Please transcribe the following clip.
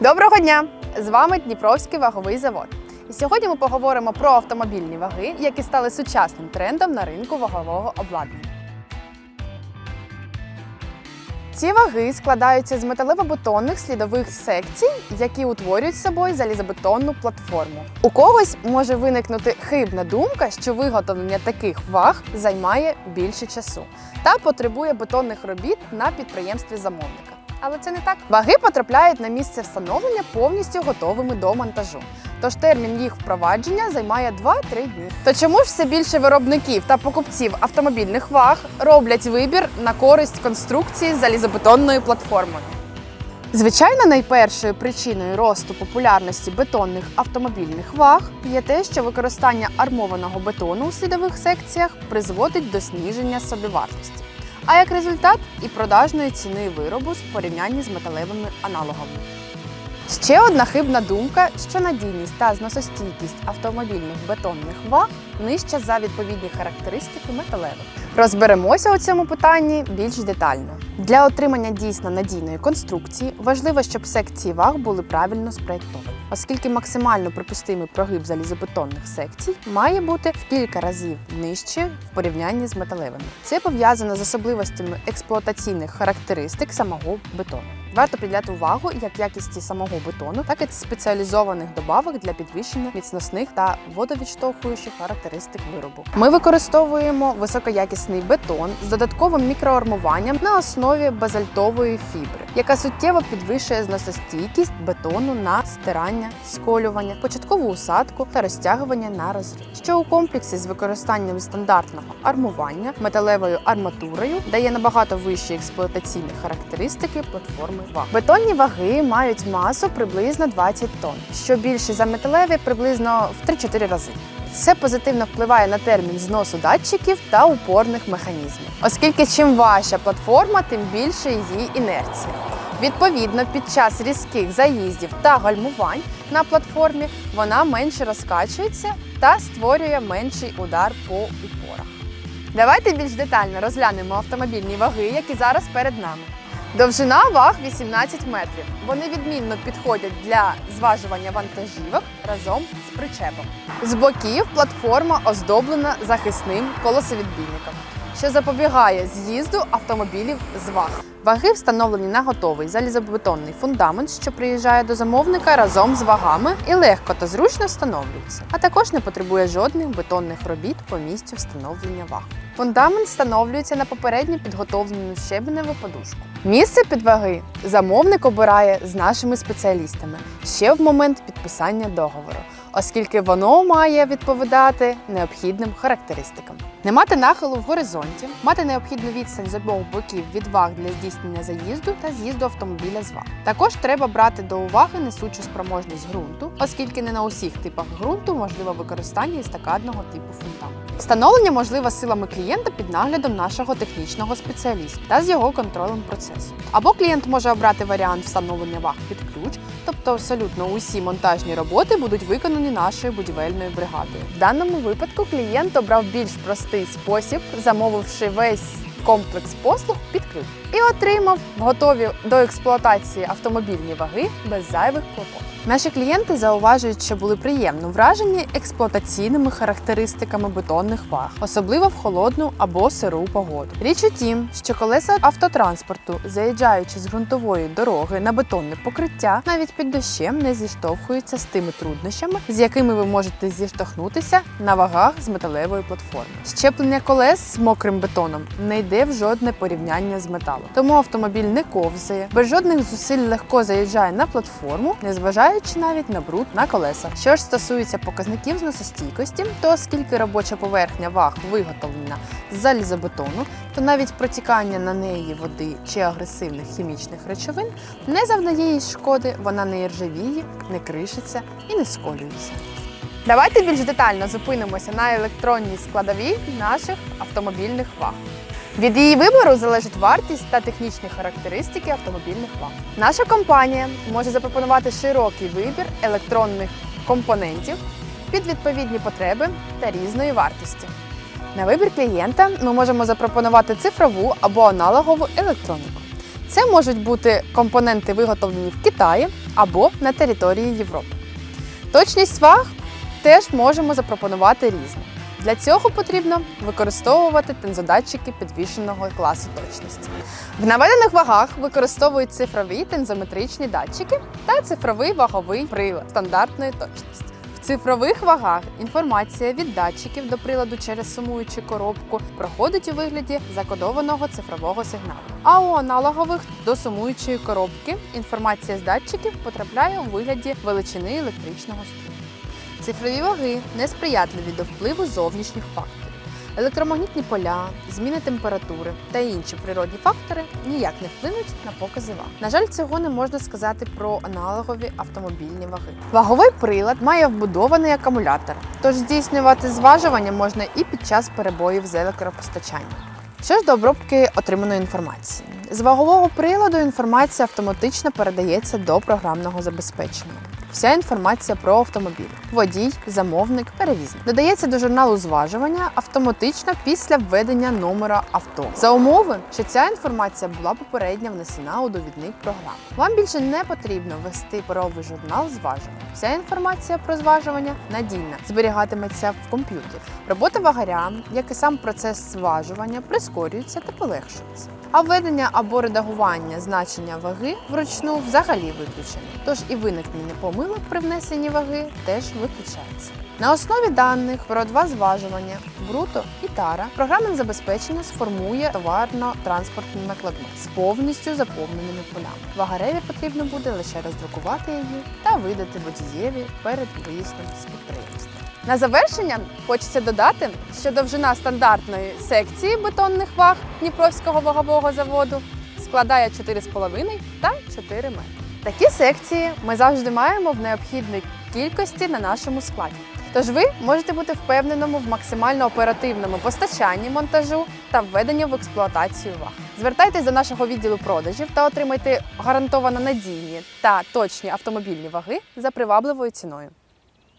Доброго дня! З вами Дніпровський ваговий завод. І сьогодні ми поговоримо про автомобільні ваги, які стали сучасним трендом на ринку вагового обладнання. Ці ваги складаються з металево-бетонних слідових секцій, які утворюють собою залізобетонну платформу. У когось може виникнути хибна думка, що виготовлення таких ваг займає більше часу та потребує бетонних робіт на підприємстві замовника. Але це не так. Ваги потрапляють на місце встановлення повністю готовими до монтажу. Тож термін їх впровадження займає 2-3 дні. То чому ж все більше виробників та покупців автомобільних ваг роблять вибір на користь конструкції з залізобетонною платформою? Звичайно, найпершою причиною росту популярності бетонних автомобільних ваг є те, що використання армованого бетону у слідових секціях призводить до зниження собівартості. А як результат і продажної ціни виробу в порівнянні з металевими аналогами. Ще одна хибна думка, що надійність та зносостійкість автомобільних бетонних ваг нижча за відповідні характеристики металевих. Розберемося у цьому питанні більш детально. Для отримання дійсно надійної конструкції важливо, щоб секції ваг були правильно спроєктовані, оскільки максимально припустимий прогиб залізобетонних секцій має бути в кілька разів нижче в порівнянні з металевими. Це пов'язано з особливостями експлуатаційних характеристик самого бетону. Варто приділяти увагу як якісті самого бетону, так і спеціалізованих добавок для підвищення міцносних та водовідштовхуючих характеристик виробу. Ми використовуємо високоякісний бетон з додатковим мікроармуванням на основі базальтової фібри, яка суттєво підвищує зносостійкість бетону на стирання, сколювання, початкову усадку та розтягування на розрив, що у комплексі з використанням стандартного армування металевою арматурою дає набагато вищі експлуатаційні характеристики платформи ваг. Бетонні ваги мають масу приблизно 20 тонн, що більше за металеві приблизно в 3-4 рази. Це позитивно впливає на термін зносу датчиків та упорних механізмів, оскільки чим важча платформа, тим більше її інерція. Відповідно, під час різких заїздів та гальмувань на платформі вона менше розкачується та створює менший удар по упорах. Давайте більш детально розглянемо автомобільні ваги, які зараз перед нами. Довжина ваг 18 метрів. Вони відмінно підходять для зважування вантажівок разом з причепом. З боків платформа оздоблена захисним колосовідбійником, що запобігає з'їзду автомобілів з ваг. Ваги встановлені на готовий залізобетонний фундамент, що приїжджає до замовника разом з вагами і легко та зручно встановлюється, а також не потребує жодних бетонних робіт по місцю встановлення ваг. Фундамент встановлюється на попередньо підготовлену щебеневу подушку. Місце під ваги замовник обирає з нашими спеціалістами ще в момент підписання договору, оскільки воно має відповідати необхідним характеристикам. Не мати нахилу в горизонті, мати необхідну відстань з обох боків від ваг для здійснення заїзду та з'їзду автомобіля з ваг. Також треба брати до уваги несучу спроможність ґрунту, оскільки не на усіх типах ґрунту можливе використання естакадного типу фундаменту. Встановлення можливе силами клієнта під наглядом нашого технічного спеціаліста та з його контролем процесу. Або клієнт може обрати варіант встановлення ваг під ключ, тобто абсолютно усі монтажні роботи будуть виконані нашою будівельною бригадою. В даному випадку клієнт обрав більш простий спосіб, замовивши весь комплекс послуг під ключ і отримав готові до експлуатації автомобільні ваги без зайвих клопот. Наші клієнти зауважують, що були приємно вражені експлуатаційними характеристиками бетонних ваг, особливо в холодну або сиру погоду. Річ у тім, що колеса автотранспорту, заїжджаючи з ґрунтової дороги на бетонне покриття, навіть під дощем не зіштовхуються з тими труднощами, з якими ви можете зіштовхнутися на вагах з металевої платформи. Щеплення колес з мокрим бетоном не йде в жодне порівняння з металом. Тому автомобіль не ковзає, без жодних зусиль легко заїжджає на платформу, незважаючи навіть на бруд на колесах. Що ж стосується показників зносостійкості, то оскільки робоча поверхня ваг виготовлена з залізобетону, то навіть протікання на неї води чи агресивних хімічних речовин не завдає їй шкоди, вона не іржавіє, не кришиться і не сколюється. Давайте більш детально зупинимося на електронній складовій наших автомобільних ваг. Від її вибору залежить вартість та технічні характеристики автомобільних ваг. Наша компанія може запропонувати широкий вибір електронних компонентів під відповідні потреби та різної вартості. На вибір клієнта ми можемо запропонувати цифрову або аналогову електроніку. Це можуть бути компоненти, виготовлені в Китаї або на території Європи. Точність ваг теж можемо запропонувати різну. Для цього потрібно використовувати тензодатчики підвищеного класу точності. В наведених вагах використовують цифрові тензометричні датчики та цифровий ваговий прилад стандартної точності. В цифрових вагах інформація від датчиків до приладу через сумуючу коробку проходить у вигляді закодованого цифрового сигналу. А у аналогових до сумуючої коробки інформація з датчиків потрапляє у вигляді величини електричного струму. Цифрові ваги несприятливі до впливу зовнішніх факторів. Електромагнітні поля, зміни температури та інші природні фактори ніяк не вплинуть на покази ваг. На жаль, цього не можна сказати про аналогові автомобільні ваги. Ваговий прилад має вбудований акумулятор, тож здійснювати зважування можна і під час перебоїв з електропостачанням. Що ж до обробки отриманої інформації, з вагового приладу інформація автоматично передається до програмного забезпечення. Вся інформація про автомобіль, водій, замовник, перевізник додається до журналу зважування автоматично після введення номера авто за умови, що ця інформація була попередньо внесена у довідник програми. Вам більше не потрібно вести паровий журнал зважування. Вся інформація про зважування надійна, зберігатиметься в комп'ютері. Робота вагаря, як і сам процес зважування, прискорюється та полегшується. А введення або редагування значення ваги вручну взагалі виключено. Тож і виникнення помилок при внесенні ваги теж виключається. На основі даних про два зважування бруто і тара програмне забезпечення сформує товарно-транспортну накладну з повністю заповненими полями. Вагареві потрібно буде лише роздрукувати її та видати водієві перед виїздом з підприємства. На завершення хочеться додати, що довжина стандартної секції бетонних ваг Дніпровського вагового заводу складає 4,5 та 4 метри. Такі секції ми завжди маємо в необхідній кількості на нашому складі. Тож ви можете бути впевненому в максимально оперативному постачанні монтажу та введенні в експлуатацію ваг. Звертайтесь до нашого відділу продажів та отримайте гарантовано надійні та точні автомобільні ваги за привабливою ціною.